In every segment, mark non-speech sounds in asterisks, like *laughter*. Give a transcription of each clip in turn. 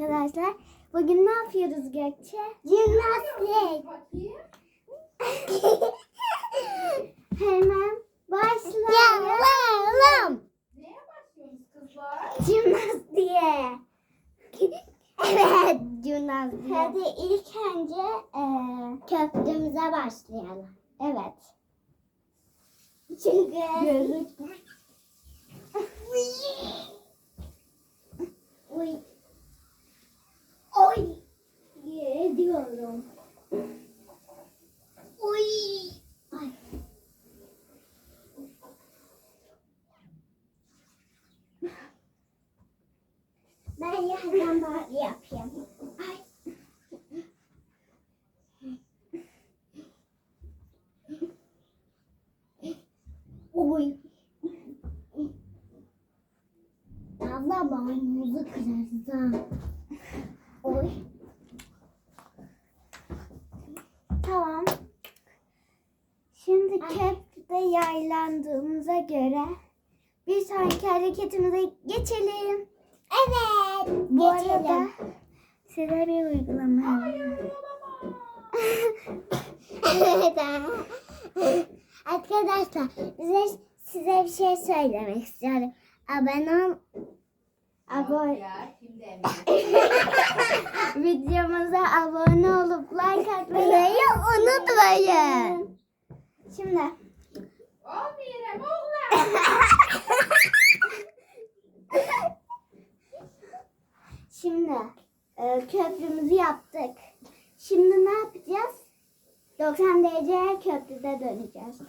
arkadaşlar. Bugün ne yapıyoruz Gökçe? Jimnastik. *laughs* Hemen başlayalım. Neye başlıyorsunuz kızlar? Jimnastiğe. Evet, jimnastik. Hadi ilk önce eee Köprümüze başlayalım. evet. Çünkü Gözlük. Uy. Oy. Ediyorum. Uy. Ay. Ben yerden bari yapayım. Ay. Uy. Abla boynunuzu kırarız ha. Oy. Tamam. Şimdi köprüde yaylandığımıza göre bir sonraki hareketimize geçelim. Evet. Bu geçelim. arada size bir uygulama. *laughs* Arkadaşlar bize size bir şey söylemek istiyorum. Abone ol. Abone, *laughs* videomuza abone olup like atmayı unutmayın. Şimdi. *laughs* Şimdi e, köprümüzü yaptık. Şimdi ne yapacağız? 90 derece köprüde döneceğiz.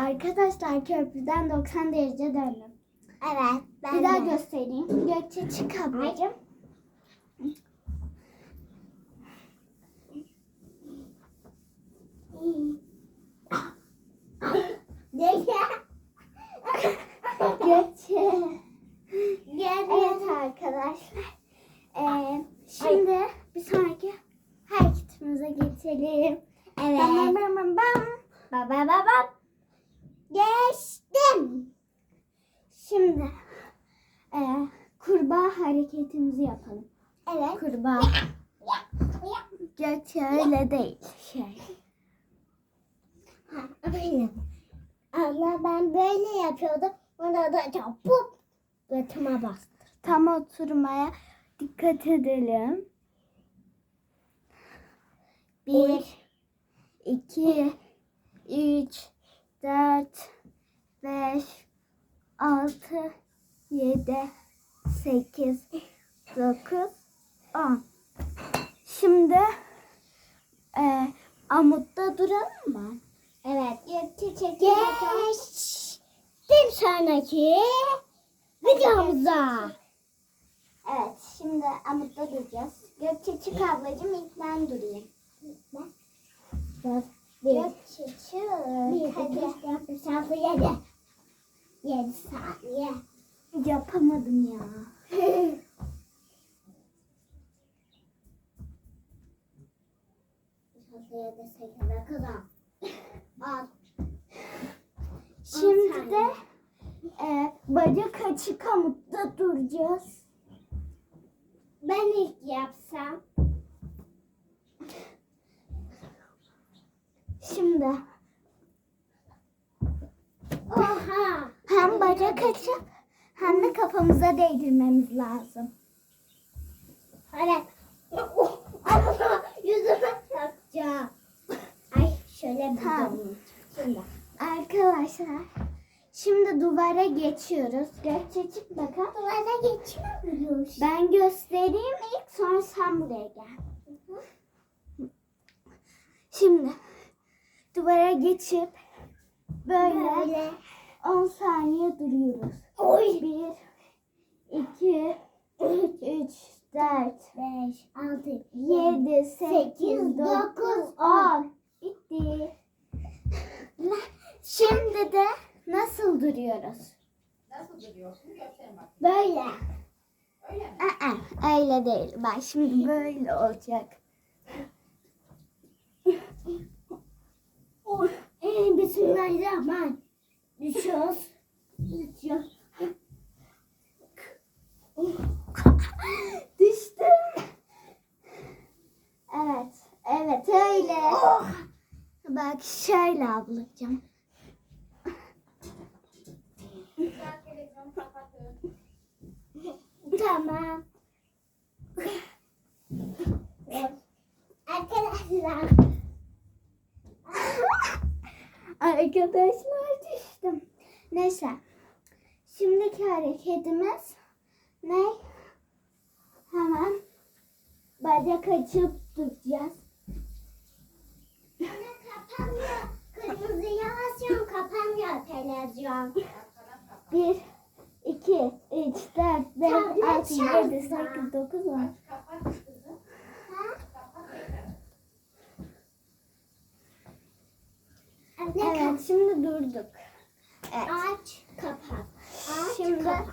Arkadaşlar köprüden 90 derece döndüm. Evet. Ben Bir daha de. göstereyim. Gökçe çık ablacığım. Gökçe. Evet arkadaşlar. Ee, şimdi bir sonraki hareketimize geçelim. Evet. Bam bam bam bam. Ba ba ba bam. Geçtim. Şimdi e, kurbağa hareketimizi yapalım. Evet. Kurbağa. Gerçi öyle değil. Şey. Ha. Abla ben böyle yapıyordum. Ona da çapup götüme bastı. Tam oturmaya dikkat edelim. Bir, iki, üç, dört, beş, altı, yedi, sekiz, dokuz, on. Şimdi e, amutta duralım mı? Evet. Çekin. Geçtim sonraki videomuza. Evet, şimdi amutta duracağız. Gökçe çık ablacığım, ilk ben durayım. Bir, Gökçe çık. bir, iki, üç, dört, beş. Yapamadım ya. Şimdi de e, bacak açık amutta duracağız. Ben ilk yapsam. Şimdi Oha. hem bacak açıp hem de kafamıza değdirmemiz lazım. Evet. *laughs* Yüzüme takacağım. Ay şöyle bir Tamam. Şimdi. Arkadaşlar şimdi duvara geçiyoruz. Gökçe çık bakalım. Duvara geçmiyormuş. Ben göstereyim ilk sonra sen buraya gel. Şimdi duvara geçip böyle, Böyle. 10 saniye duruyoruz. Oy. 1 2 3 4 Beş, altı, 7 8 sekiz, 9 dokuz, 10 Bitti. Şimdi de nasıl duruyoruz? Nasıl duruyorsun? Gösterin bak. Böyle. Öyle mi? Aa, öyle değil. Bak şimdi böyle olacak. Ee, Bismillahirrahmanirrahim. Düşüyoruz. Düşüyoruz. *laughs* Düştüm. Evet. Evet öyle. Bak şöyle ablacığım. Tamam. Arkadaşlar. *laughs* Arkadaşlar düştüm. Neyse. Şimdiki hareketimiz ne? Hemen bacak açıp duracağız. Ana kapanmıyor. Kırmızı yavaş yan kapanmıyor televizyon. Arkadan kapat. 1, 2, 3, 4, 5, Tablet 6, 7, şarjı. 8, 9, 10. Aç kapat kızım. Kapat tekrar. Anne Evet şimdi durduk. Evet. Aç kapat. Aç Şimdi kapat.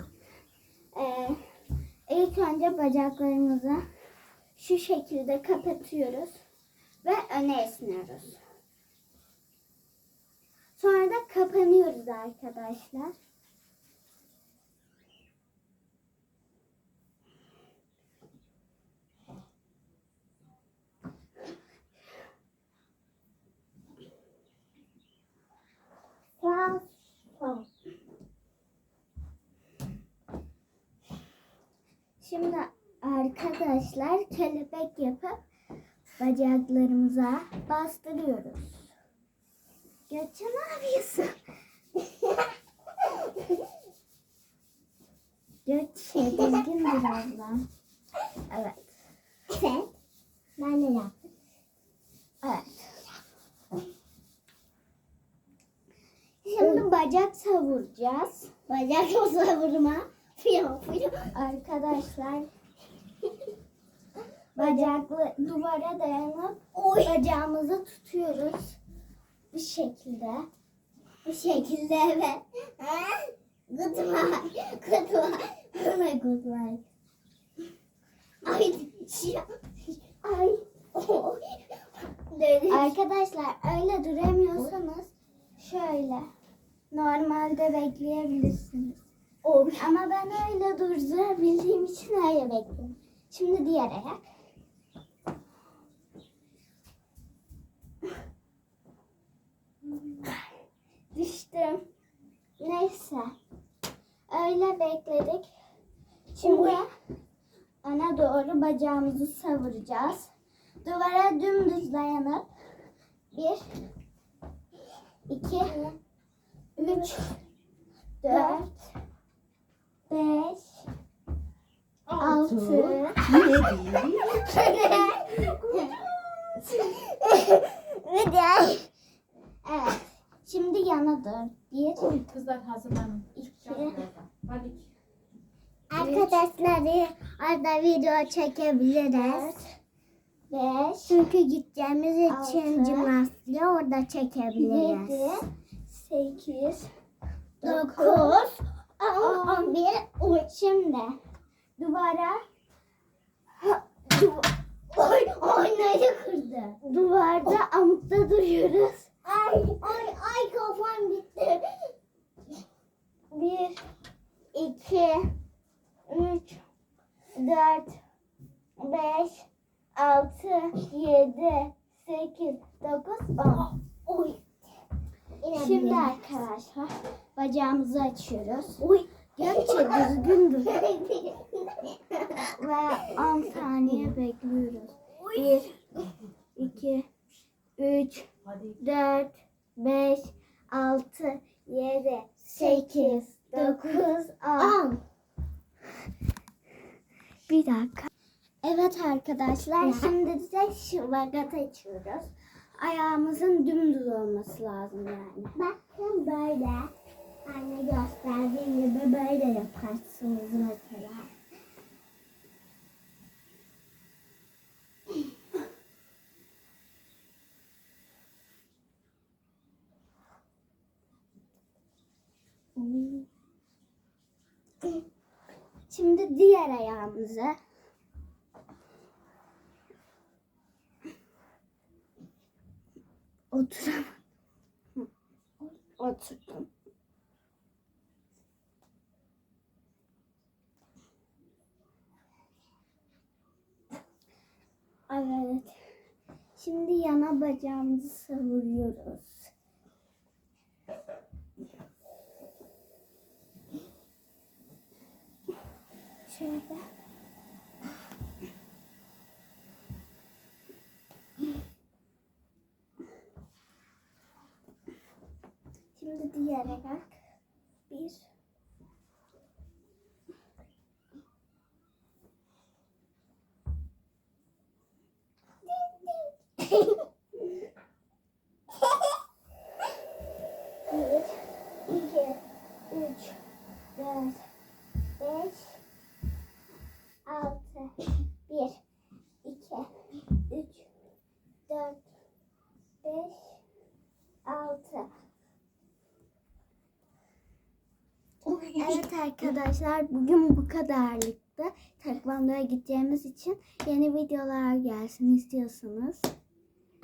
e, ilk önce bacaklarımızı şu şekilde kapatıyoruz ve öne esniyoruz. Sonra da kapanıyoruz arkadaşlar. Sağ sol. Şimdi arkadaşlar kelebek yapıp bacaklarımıza bastırıyoruz. Gökçe ne yapıyorsun? Gökçe düzgün ablam. Evet. Evet. Ben de yaptım. Evet. Şimdi bacak savuracağız. Bacak savurma. Arkadaşlar *laughs* bacaklı duvara dayanıp Oy. bacağımızı tutuyoruz. Bu şekilde. Bu şekilde evet. Ha? Good luck. Good luck. Buna good luck. Ay. şey- Ay. Oy. Arkadaşlar öyle duramıyorsanız şöyle normalde bekleyebilirsiniz. Oy. Ama ben öyle durabildiğim için öyle bekliyorum. Şimdi diğer ayak. Düştüm. Neyse. Öyle bekledik. Şimdi öne doğru bacağımızı savuracağız. Duvara dümdüz dayanıp bir, iki, üç, dört, beş, altı, ve de evet. Şimdi yana dön. Bir, Kızlar hazırlanın. iki, Hadi. Arkadaşlar orada video çekebiliriz. beş, Çünkü gideceğimiz için Altı. jimnastiği orada çekebiliriz. yedi, sekiz, Dokuz, bir. Şimdi duvara Oy, oynayı kırdı. duvarda amutta duruyoruz. Ay, ay, ay kafam gitti. Bir, iki, üç, dört, beş, altı, yedi, sekiz, dokuz, on. Oy. Şimdi arkadaşlar bacağımızı açıyoruz. Oy. Gökçe düzgün dur. *laughs* Ve 10 saniye bekliyoruz. 1, 2, 3, Hadi. 4, 5, 6, 7, 8, 9, 10. On. Bir dakika. Evet arkadaşlar şimdi de şıvagat açıyoruz. Ayağımızın dümdüz olması lazım yani. Bakın böyle. Anne gösterdiğim gibi böyle yaparsınız mesela. Şimdi diğer ayağımızı oturalım. Bacağımızı savuruyoruz. Şöyle. Şimdi diğer ayak. Bir. Bir, iki, üç, dört, beş, altı. Bir, iki, üç, dört, beş, altı. Evet arkadaşlar bugün bu kadarlıktı. Tekvandoya gideceğimiz için yeni videolar gelsin istiyorsanız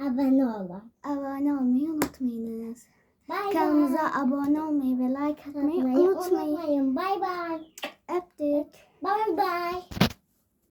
Abone olun. abone olmayı unutmayınız. Bay Kanalımıza bay. abone olmayı ve like atmayı Unutmayın. unutmayın. Unutmayın. Bay bay. Öptük. Bay bay.